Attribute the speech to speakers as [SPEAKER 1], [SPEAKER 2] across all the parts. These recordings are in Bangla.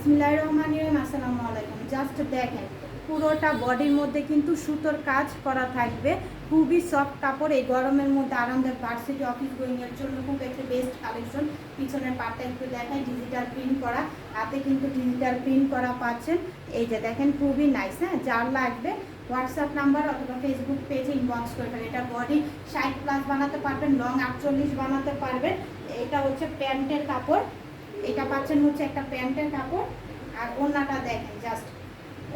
[SPEAKER 1] বিসমিল্লাহির রহমানির রহিম, আসসালামু আলাইকুম। জাস্ট দেখেন, পুরোটা বডির মধ্যে কিন্তু সুতোর কাজ করা থাকবে। খুবই সফট কাপড়, এই গরমের মধ্যে আরামদায়ক ভার্সিটি অফিস গোয়িং এর জন্য খুব একটা বেস্ট কালেকশন পিছনের পাটটা একটু দেখাই ডিজিটাল প্রিন্ট করা। হাতে কিন্তু ডিজিটাল প্রিন্ট করা পাচ্ছেন। এই যে দেখেন, খুবই নাইস হ্যাঁ? যার লাগবে হোয়াটসঅ্যাপ নাম্বার অথবা ফেসবুক পেজে ইনবক্স করবেন এটা বডি ষাট প্লাস বানাতে পারবেন লং আটচল্লিশ বানাতে পারবেন। এটা হচ্ছে প্যান্টের কাপড়। এটা পাচ্ছেন হচ্ছে একটা প্যান্টের কাপড়, আর ওড়নাটা দেখেন জাস্ট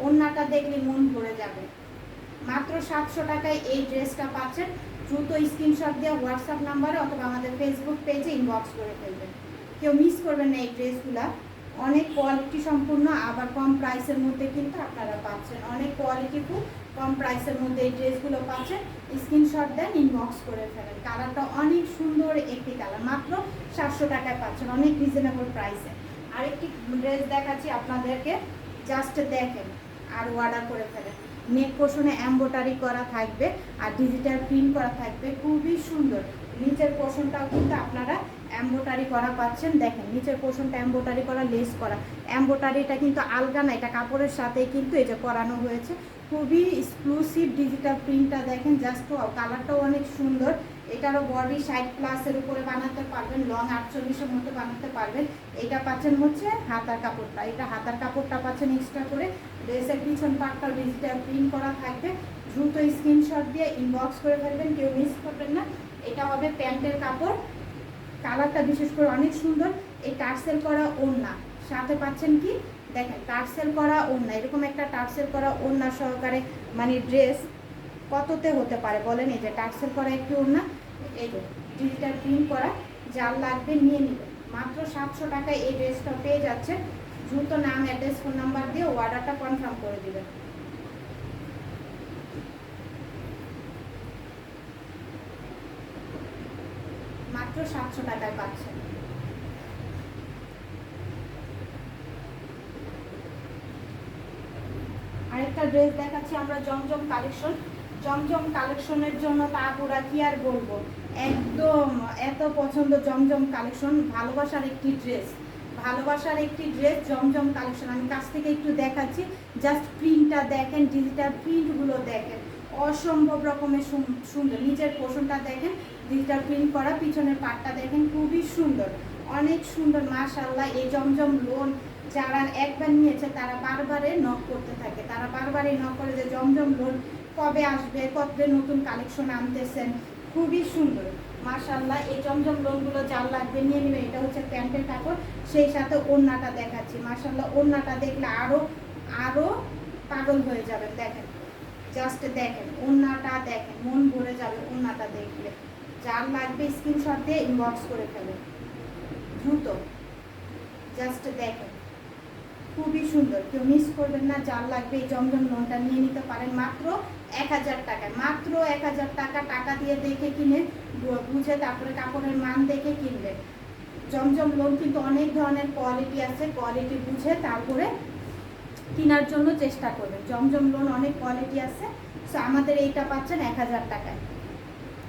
[SPEAKER 1] ওড়নাটা দেখলে মন ভরে যাবে। মাত্র সাতশো টাকায় এই ড্রেসটা পাচ্ছেন। দ্রুত স্ক্রিনশট দিয়ে হোয়াটসঅ্যাপ নাম্বারে অথবা আমাদের ফেসবুক পেজে ইনবক্স করে ফেলবেন। কেউ মিস করবেন না এই ড্রেসগুলা। অনেক কোয়ালিটি সম্পূর্ণ, আবার কম প্রাইসের মধ্যে কিন্তু আপনারা পাচ্ছেন। অনেক কোয়ালিটি খুব কম প্রাইসের মধ্যে এই ড্রেসগুলো পাচ্ছেন। স্ক্রিনশট দেন ইনবক্স করে ফেলেন। কালারটা অনেক সুন্দর একটি কালার মাত্র সাতশো টাকায় পাচ্ছেন, অনেক রিজনেবল প্রাইসে আরেকটি ড্রেস দেখাচ্ছি আপনাদেরকে জাস্ট দেখেন, আর অর্ডার করে ফেলেন। নেক পোর্শনে এম্বোটারি করা থাকবে আর ডিজিটাল প্রিন্ট করা থাকবে। খুবই সুন্দর। নিচের পোর্শনটাও কিন্তু আপনারা এম্বোটারি করা পাচ্ছেন। দেখেন, নিচের পোর্শনটা এম্বোটারি করা লেস করা। এম্বোটারিটা কিন্তু আলগা না, এটা কাপড়ের সাথে কিন্তু এটা করানো হয়েছে। খুবই এক্সক্লুসিভ ডিজিটাল প্রিন্টটা দেখেন জাস্ট কালারটাও অনেক সুন্দর। এটারও বডি সাইড প্লাসের উপরে বানাতে পারবেন লং আটচল্লিশের মতো বানাতে পারবেন। এটা পাচ্ছেন হচ্ছে হাতার কাপড়টা, এটা হাতার কাপড়টা পাচ্ছেন এক্সট্রা করে। ড্রেসের পিছন পাটটা ডিজিটাল প্রিন্ট করা থাকবে। দ্রুত স্ক্রিনশট দিয়ে ইনবক্স করে ফেলবেন, কেউ মিস করবেন না। এটা হবে প্যান্টের কাপড়। কালারটা বিশেষ করে অনেক সুন্দর। এই টার্সেল করা ওড়না। সাথে পাচ্ছেন কি? দেখেন, টার্সেল করা ওড়না, এরকম একটা টার্সেল করা ওড়না সহকারে মানে ড্রেস কততে হতে পারে বলেন? এই যে টার্সেল করা একটি ওড়না, এই ডিজিটাল প্রিন্ট করা, যার লাগবে নিয়ে নেবেন। মাত্র সাতশো টাকায় এই ড্রেসটা পেয়ে যাচ্ছে দ্রুত নাম অ্যাড্রেস ফোন নাম্বার দিয়ে অর্ডারটা কনফার্ম করে দিবেন। মাত্র সাতশো টাকায় পাচ্ছেন। আরেকটা ড্রেস দেখাচ্ছি, আমরা জমজম কালেকশন জমজম কালেকশনের জন্য তাপুরা কি আর বলব? একদম এত পছন্দ জমজম কালেকশন ভালোবাসার একটি ড্রেস ভালোবাসার একটি ড্রেস জমজম কালেকশন আমি কাছ থেকে একটু দেখাচ্ছি জাস্ট প্রিন্টটা দেখেন ডিজিটাল প্রিন্টগুলো দেখেন। অসম্ভব রকমের সুন- সুন্দর। নিচের পোষণটা দেখেন ডিজিটাল প্রিন্ট করা, পিছনের পাটটা দেখেন, খুবই সুন্দর। অনেক সুন্দর মাশাল্লাহ এই জমজম লোন যারা একবার নিয়েছে, তারা বারবারে নক করতে থাকে। তারা বারবারে নক করে যে জমজম লোন কবে আসবে, কবে নতুন কালেকশন আনতেছেন। খুবই সুন্দর মাশাল্লাহ এই জমজম লোনগুলো যার লাগবে নিয়ে নেবে, এটা হচ্ছে প্যান্টের কাপড়, সেই সাথে ওড়নাটা দেখাচ্ছি। মাশাল্লাহ ওড়নাটা দেখলে আরও আরও পাগল হয়ে যাবেন, দেখেন। জাস্ট দেখেন, ওড়নাটা দেখেন, মন ভরে যাবে ওড়নাটা দেখলে। যার লাগবে স্ক্রিনশট দিয়ে ইনবক্স করে ফেলেন। দ্রুত। জাস্ট দেখেন খুবই সুন্দর। কেউ মিস করবেন না, যার লাগবে এই জমজম লোনটা নিয়ে নিতে পারেন। মাত্র এক হাজার টাকা মাত্র এক হাজার টাকা টাকা দিয়ে দেখে কিনে বুঝে তারপরে কাপড়ের মান দেখে কিনবেন। জমজম লোন কিন্তু অনেক ধরনের কোয়ালিটি আছে। কোয়ালিটি বুঝে তারপরে কেনার জন্য চেষ্টা করবেন। জমজম লোন অনেক কোয়ালিটি আছে। সো আমাদের এইটা পাচ্ছেন এক হাজার টাকায়।